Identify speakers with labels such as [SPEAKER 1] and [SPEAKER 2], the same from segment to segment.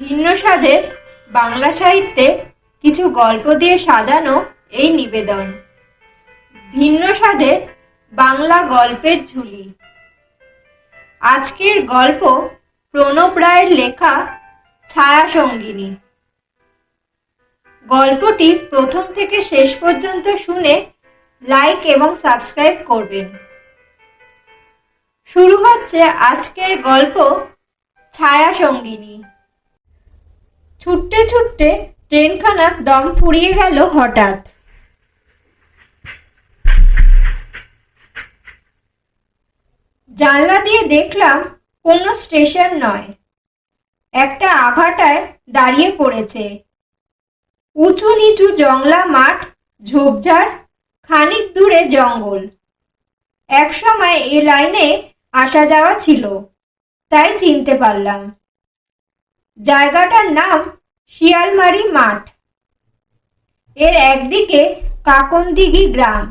[SPEAKER 1] ভিন্ন স্বাদের বাংলা সাহিত্যে কিছু গল্প দিয়ে সাজানো এই নিবেদন। ভিন্ন স্বাদের বাংলা গল্পের ঝুলি। আজকের গল্প প্রণব রায়ের লেখা ছায়া সঙ্গিনী। গল্পটি প্রথম থেকে শেষ পর্যন্ত শুনে লাইক এবং সাবস্ক্রাইব করবেন। শুরু হচ্ছে আজকের গল্প ছায়া সঙ্গিনী। ছুটতে ছুটতে ট্রেনখানার দম ফুরিয়ে গেল হঠাৎ। জানলা দিয়ে দেখলাম কোনো স্টেশন নয়। একটা আঘাটায় দাঁড়িয়ে পড়েছে। উঁচু নিচু জংলা মাঠ, ঝোপঝাড়, খানিক দূরে জঙ্গল। একসময় এ লাইনে আসা যাওয়া ছিল, তাই চিনতে পারলাম। জায়গাটার নাম শিয়ালমারি মাঠ। এর একদিকে কাকনদিঘি গ্রাম,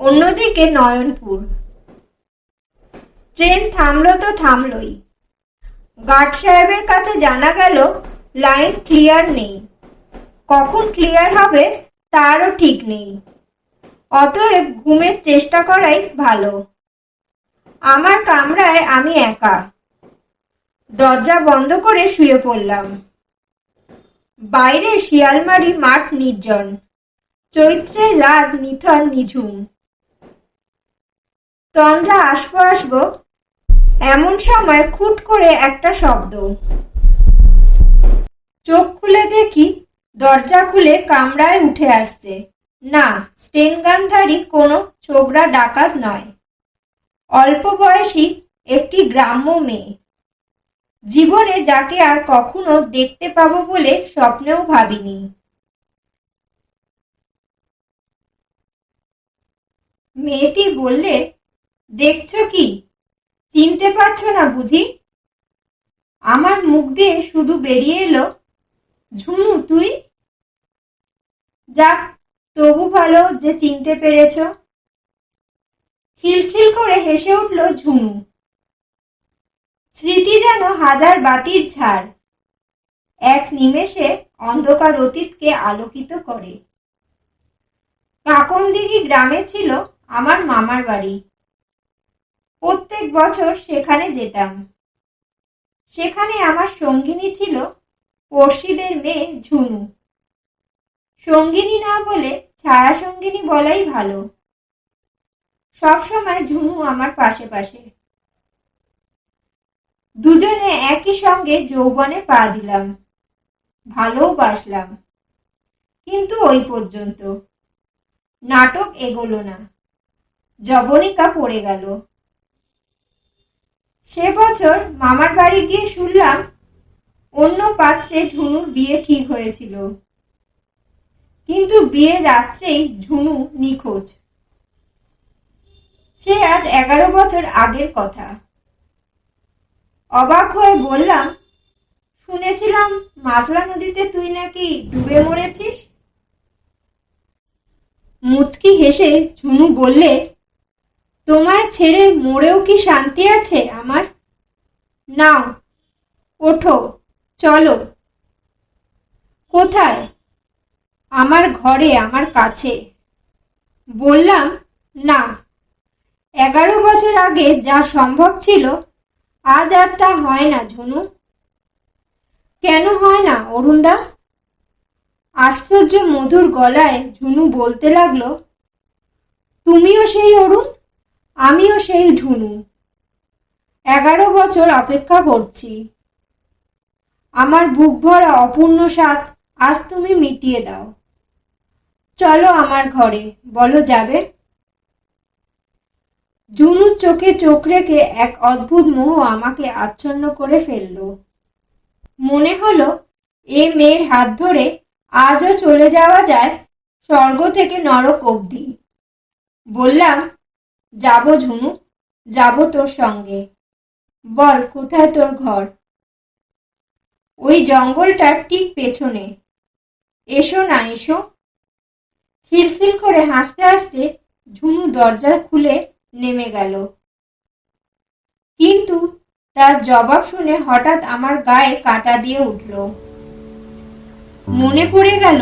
[SPEAKER 1] অন্যদিকে নয়নপুর। ট্রেন থামলো তো থামলই। গার্ড সাহেবের কাছে জানা গেল, লাইন ক্লিয়ার নেই। কখন ক্লিয়ার হবে তারও ঠিক নেই। অতএব ঘুমের চেষ্টা করাই ভালো। আমার কামরায় আমি একা। দরজা বন্ধ করে শুয়ে পড়লাম। বাইরে শিয়ালমারি মাঠ নির্জন। চৈত্রের রাত নিথর নিঝুম। তন্দ্রা আসব আসব এমন সময় খুট করে একটা শব্দ। চোখ খুলে দেখি দরজা খুলে কামরায় উঠে আসছে। না স্টেনগানধারী কোনো ছোকরা ডাকাত নয়। অল্প বয়সী একটি গ্রাম্য মেয়ে। জীবনে যাকে আর কখনো দেখতে পাবো বলে স্বপ্নেও ভাবিনি। মেয়েটি বললে, দেখছ কি? চিনতে পারছ না বুঝি? আমার মুখ দিয়ে শুধু বেরিয়ে এলো, ঝুমু, তুই? যাক, তবু ভালো যে চিনতে পেরেছ। খিলখিল করে হেসে উঠল ঝুনু স্মৃতি যেন হাজার বাতির ঝাড়। এক নিমেষে অন্ধকার অতীতকে আলোকিত করে। কাকনদিঘি গ্রামে ছিল আমার মামার বাড়ি। প্রত্যেক বছর সেখানে যেতাম। সেখানে আমার সঙ্গিনী ছিল পড়শিদের মেয়ে ঝুনু। সঙ্গিনী না বলে ছায়া সঙ্গিনী বলাই ভালো। সবসময় ঝুনু আমার পাশে পাশে। দুজনে একই সঙ্গে যৌবনে পা দিলাম। ভালোও বাসলাম। কিন্তু ওই পর্যন্ত। নাটক এগোলো না। জবনিকা পড়ে গেল। সে বছর মামার বাড়ি গিয়ে শুনলাম অন্য পাত্রে ঝুনুর বিয়ে ঠিক হয়েছিল। কিন্তু বিয়ের রাত্রেই ঝুনু নিখোঁজ। সে আজ এগারো বছর আগের কথা। অবাক হয়ে বললাম, শুনেছিলাম মাতলা নদীতে তুই নাকি ডুবে মরেছিস? মুচকি হেসে ঝুনু বললে, তোমায় ছেড়ে মরেও কি শান্তি আছে আমার? নাও, ওঠো, চলো। কোথায়? আমার ঘরে, আমার কাছে। বললাম, না। এগারো বছর আগে যা সম্ভব ছিল আজ আর তা হয় না, ঝুনু। কেন হয় না, অরুণদা? আশ্চর্য মধুর গলায় ঝুনু বলতে লাগল, তুমিও সেই অরুণ? আমিও সেই ঝুনু। এগারো বছর অপেক্ষা করছি। আমার বুক ভরা অপূর্ণ স্বাদ আজ তুমি মিটিয়ে দাও। চলো আমার ঘরে, বলো যাবে ঝুনুর চোখে চোখ রেখে এক অদ্ভুত মোহ আমাকে আচ্ছন্ন করে ফেলল। মনে হলো, এ মেয়ের হাত ধরে আজও চলে যাওয়া যায় স্বর্গ থেকে নরক অবধি। বললাম, যাব ঝুনু যাব তোর সঙ্গে। বল, কোথায় তোর ঘর? ওই জঙ্গলটার ঠিক পেছনে। এসো না, এসো। খিলখিল করে হাসতে হাসতে ঝুনু দরজা খুলে নেমে গেল। কিন্তু তার জবাব শুনে হঠাৎ আমার গায়ে কাটা দিয়ে উঠল। মনে পড়ে গেল,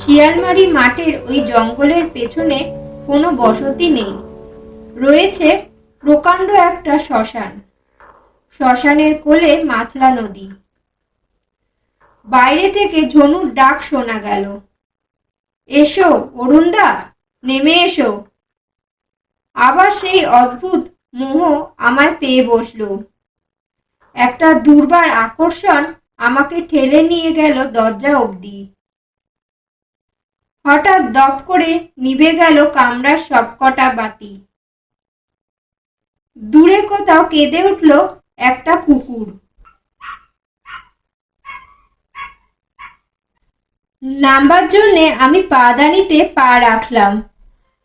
[SPEAKER 1] শিয়ালমারি মাঠের ওই জঙ্গলের পেছনে কোনো বসতি নেই। রয়েছে প্রকাণ্ড একটা শ্মশান। শ্মশানের কোলে মাতলা নদী। বাইরে থেকে ঝনুর ডাক শোনা গেল। এসো, অরুণদা, নেমে এসো। আবার সেই অদ্ভুত মোহ আমায় পেয়ে বসল। একটা দুর্বার আকর্ষণ আমাকে ঠেলে নিয়ে গেল দরজা অবধি। হঠাৎ দপ করে নিভে গেল কামরার সবকটা বাতি। দূরে কোথাও কেঁদে উঠল একটা কুকুর। নামবার জন্যে আমি পাদানিতে পা রাখলাম।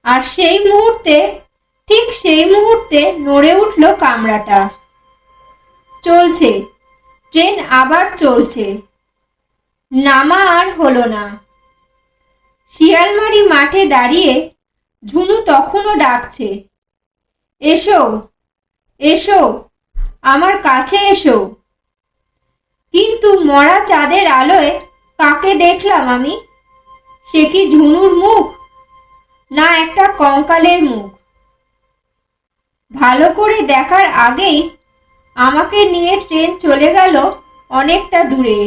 [SPEAKER 1] আর সেই মুহূর্তে ঠিক সেই মুহূর্তে নড়ে উঠল কামরাটা। চলছে। ট্রেন আবার চলছে। নামা আর হলো না। শিয়ালমারি মাঠে দাঁড়িয়ে ঝুনু তখনও ডাকছে, এসো এসো, আমার কাছে এসো। কিন্তু মরা চাঁদের আলোয় কাকে দেখলাম আমি? সে কি ঝুনুর মুখ? না একটা কঙ্কালের মুখ। ভালো করে দেখার আগেই আমাকে নিয়ে ট্রেন চলে গেল অনেকটা দূরে।